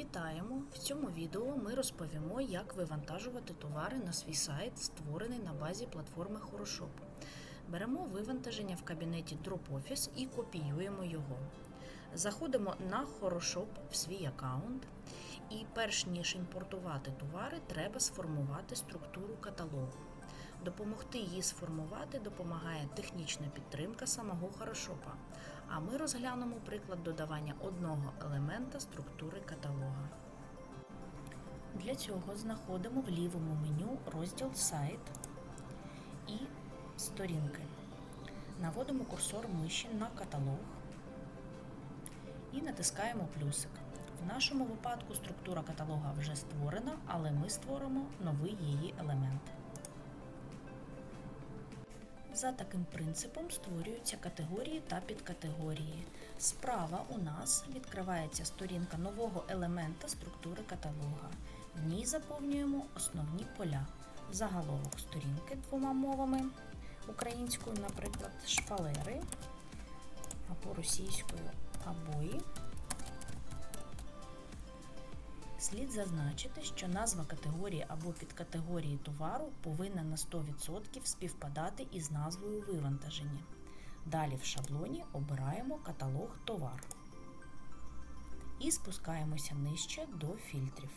Вітаємо! В цьому відео ми розповімо, як вивантажувати товари на свій сайт, створений на базі платформи Хорошоп. Беремо вивантаження в кабінеті DropOffice і копіюємо його. Заходимо на Хорошоп в свій аккаунт, і перш ніж імпортувати товари, треба сформувати структуру каталогу. Допомогти її сформувати допомагає технічна підтримка самого Хорошопа. А ми розглянемо приклад додавання одного елемента структури каталога. Для цього знаходимо в лівому меню розділ Сайт і сторінки. Наводимо курсор миші на каталог і натискаємо плюсик. В нашому випадку структура каталога вже створена, але ми створимо новий її елемент. За таким принципом створюються категорії та підкатегорії. Справа у нас відкривається сторінка нового елемента структури каталога. В ній заповнюємо основні поля. Заголовок сторінки двома мовами українською, наприклад, шпалери або російською обої. Слід зазначити, що назва категорії або підкатегорії товару повинна на 100% співпадати із назвою вивантаження. Далі в шаблоні обираємо каталог товар і спускаємося нижче до фільтрів.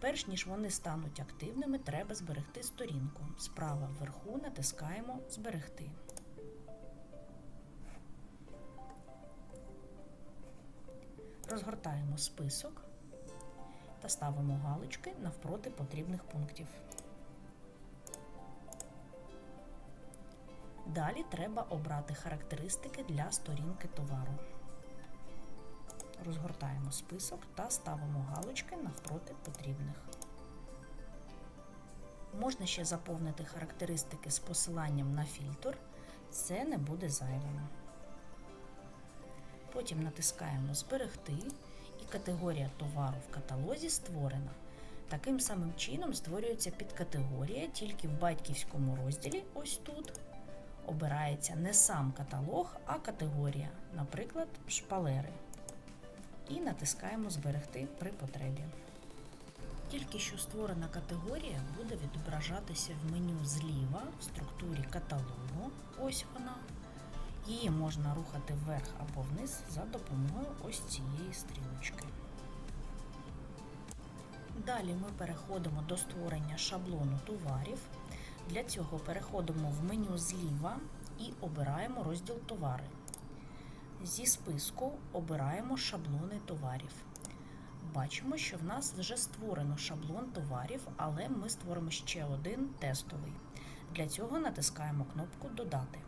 Перш ніж вони стануть активними, треба зберегти сторінку. Справа вверху натискаємо Зберегти. Розгортаємо список та ставимо галочки навпроти потрібних пунктів. Далі треба обрати характеристики для сторінки товару. Розгортаємо список та ставимо галочки навпроти потрібних. Можна ще заповнити характеристики з посиланням на фільтр, це не буде зайвим. Потім натискаємо Зберегти і категорія товару в каталозі створена. Таким самим чином створюється підкатегорія, тільки в батьківському розділі, ось тут, обирається не сам каталог, а категорія, наприклад, шпалери. І натискаємо Зберегти при потребі. Тільки що створена категорія буде відображатися в меню зліва в структурі каталогу. Ось вона. Її можна рухати вверх або вниз за допомогою ось цієї стрілочки. Далі ми переходимо до створення шаблону товарів. Для цього переходимо в меню зліва і обираємо розділ Товари. Зі списку обираємо шаблони товарів. Бачимо, що в нас вже створено шаблон товарів, але ми створимо ще один тестовий. Для цього натискаємо кнопку Додати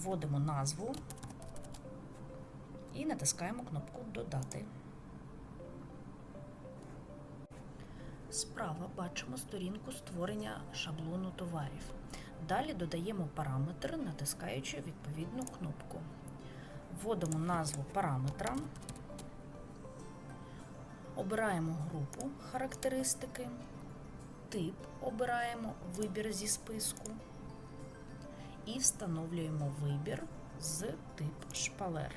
вводимо назву і натискаємо кнопку Додати. Справа бачимо сторінку створення шаблону товарів. Далі додаємо параметр, натискаючи відповідну кнопку. Вводимо назву параметра, обираємо групу характеристики, тип обираємо вибір зі списку і встановлюємо вибір з тип шпалер.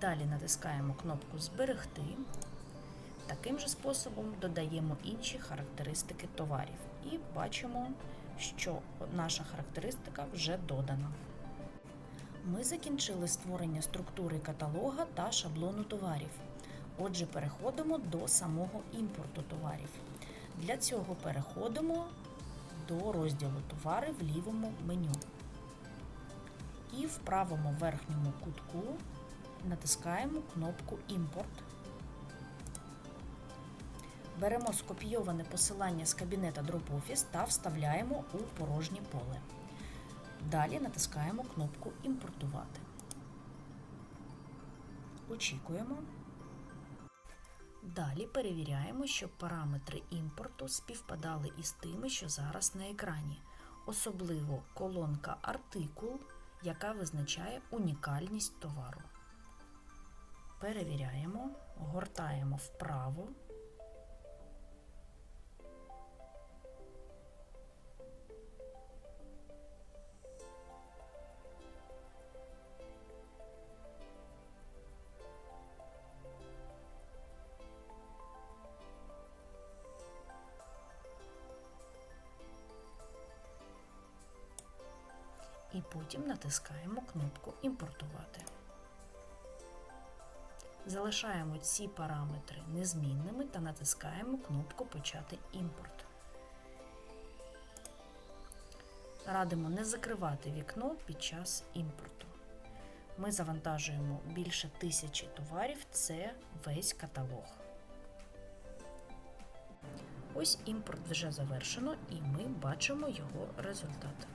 Далі натискаємо кнопку Зберегти. Таким же способом додаємо інші характеристики товарів і бачимо, що наша характеристика вже додана. Ми закінчили створення структури каталога та шаблону товарів. Отже, переходимо до самого імпорту товарів. Для цього переходимо до розділу Товари в лівому меню. І в правому верхньому кутку натискаємо кнопку Імпорт. Беремо скопійоване посилання з кабінета DropOffice та вставляємо у порожнє поле. Далі натискаємо кнопку Імпортувати. Очікуємо. Далі перевіряємо, щоб параметри імпорту співпадали із тими, що зараз на екрані, особливо колонка Артикул, яка визначає унікальність товару. Перевіряємо, гортаємо вправо. І потім натискаємо кнопку Імпортувати. Залишаємо ці параметри незмінними та натискаємо кнопку Почати імпорт. Радимо не закривати вікно під час імпорту. Ми завантажуємо більше тисячі товарів, це весь каталог. Ось імпорт вже завершено і ми бачимо його результат.